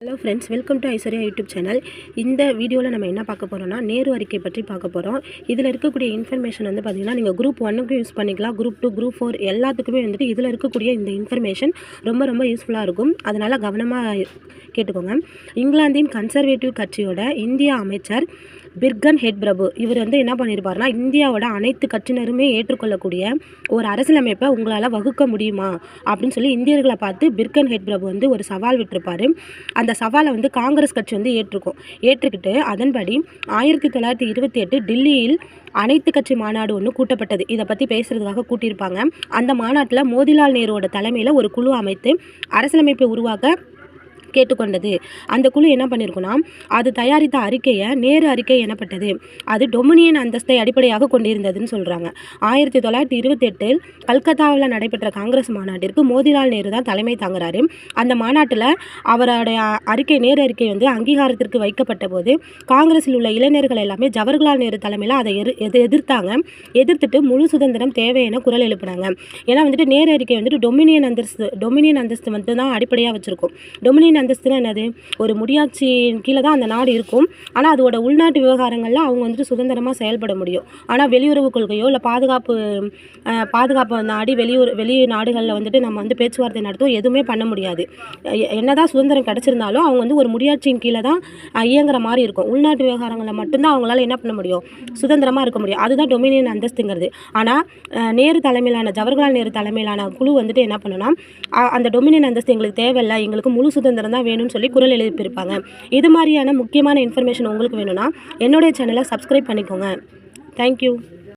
Hello friends welcome to Aishwarya YouTube channel இந்த வீடியோவில் நம்ம என்ன பார்க்க போகிறோம்னா நேரு அறிக்கை பற்றி பார்க்க போகிறோம் இதில் இருக்கக்கூடிய இன்ஃபர்மேஷன் வந்து பார்த்திங்கன்னா நீங்கள் குரூப் ஒன்னுக்கும் யூஸ் பண்ணிக்கலாம். குரூப் டூ குரூப் ஃபோர் எல்லாத்துக்குமே வந்துட்டு இதில் இருக்கக்கூடிய இந்த இன்ஃபர்மேஷன் ரொம்ப ரொம்ப யூஸ்ஃபுல்லாக இருக்கும். அதனால் கவனமாக கேட்டுக்கோங்க. இங்கிலாந்தின் கன்சர்வேட்டிவ் கட்சியோட இந்திய அமைச்சர் பிர்கன் ஹெட் பிரபு. இவர் வந்து என்ன பண்ணியிருப்பார்னா இந்தியாவோட அனைத்து கட்சியினருமே ஏற்றுக்கொள்ளக்கூடிய ஒரு அரசியலமைப்பை உங்களால் வகுக்க முடியுமா? அப்படின்னு சொல்லி இந்தியர்களை பார்த்து பிர்கன் ஹெட் பிரபு வந்து ஒரு சவால் விட்டிருப்பாரு. அந்த சவாலை வந்து காங்கிரஸ் கட்சி வந்து ஏற்றுக்கும். ஏற்றுக்கிட்டு அதன்படி ஆயிரத்தி தொள்ளாயிரத்தி இருபத்தி எட்டு டில்லியில் அனைத்து கட்சி மாநாடு ஒன்று கூட்டப்பட்டது. இதை பற்றி பேசுகிறதுக்காக கூட்டியிருப்பாங்க. அந்த மாநாட்டில் மோதிலால் நேருவோட தலைமையில் ஒரு குழு அமைத்து அரசியலமைப்பை உருவாக்க கேட்டுக்கொண்டது. அந்த குழு என்ன பண்ணியிருக்குன்னா அது தயாரித்த அறிக்கையை நேரு அறிக்கை எனப்பட்டது. அது டொமினியன் அந்தஸ்தை அடிப்படையாக கொண்டிருந்ததுன்னு சொல்கிறாங்க ஆயிரத்தி தொள்ளாயிரத்தி இருபத்தெட்டில் கல்கத்தாவில் நடைபெற்ற காங்கிரஸ் மாநாட்டிற்கு மோதிலால் நேரு தான் தலைமை தாங்குறாரு. அந்த மாநாட்டில் அவருடைய அறிக்கை நேரு அறிக்கை வந்து அங்கீகாரத்திற்கு வைக்கப்பட்ட போது காங்கிரஸில் உள்ள இளைஞர்கள் எல்லாமே ஜவஹர்லால் நேரு தலைமையில் அதை எதிர் எது எதிர்த்தாங்க. எதிர்த்துட்டு முழு சுதந்திரம் தேவை என குரல் எழுப்பினாங்க. ஏன்னா வந்துட்டு நேரு அறிக்கை வந்துட்டு டொமினியன் அந்தஸ்து டொமினியன் அந்தஸ்து வந்து தான் அடிப்படையாக வச்சுருக்கும். டொமினியன் அந்தஸ்துனா என்னது? ஒரு முடியாட்சியின் கீழே தான் அந்த நாடு இருக்கும். ஆனால் அதோட உள்நாட்டு விவகாரங்களில் அவங்க வந்துட்டு சுதந்திரமாக செயல்பட முடியும். ஆனால் வெளியுறவு கொள்கையோ இல்லை பாதுகாப்பு அஹ், பாதுகாப்பு நாடி வெளியூர் வெளி நாடுகளில் வந்துட்டு நம்ம வந்து பேச்சுவார்த்தை நடத்தும் எதுவுமே பண்ண முடியாது. எ- என்னதான் சுதந்திரம் கிடச்சிருந்தாலும் அவங்க வந்து ஒரு முடியாட்சியின் கீழே தான் இயங்குற மாதிரி இருக்கும். உள்நாட்டு விவகாரங்களில் மட்டும்தான் அவங்களால என்ன பண்ண முடியும்? சுதந்திரமாக இருக்க முடியும். அதுதான் டொமினியன் அந்தஸ்துங்கிறது. ஆனால் நேரு தலைமையிலான ஜவஹர்லால் நேரு தலைமையிலான குழு வந்துட்டு என்ன பண்ணுன்னா அந்த டொமினியன் அந்தஸ்து எங்களுக்கு தேவையில்லை. எங்களுக்கு முழு சுதந்திரம் தான் வேணும்னு சொல்லி குரல் எழுப்பியிருப்பாங்க இது மாதிரியான முக்கியமான இன்ஃபர்மேஷன் உங்களுக்கு வேணும்னா என்னுடைய சேனலை சப்ஸ்கிரைப் பண்ணிக்கோங்க. தேங்க்யூ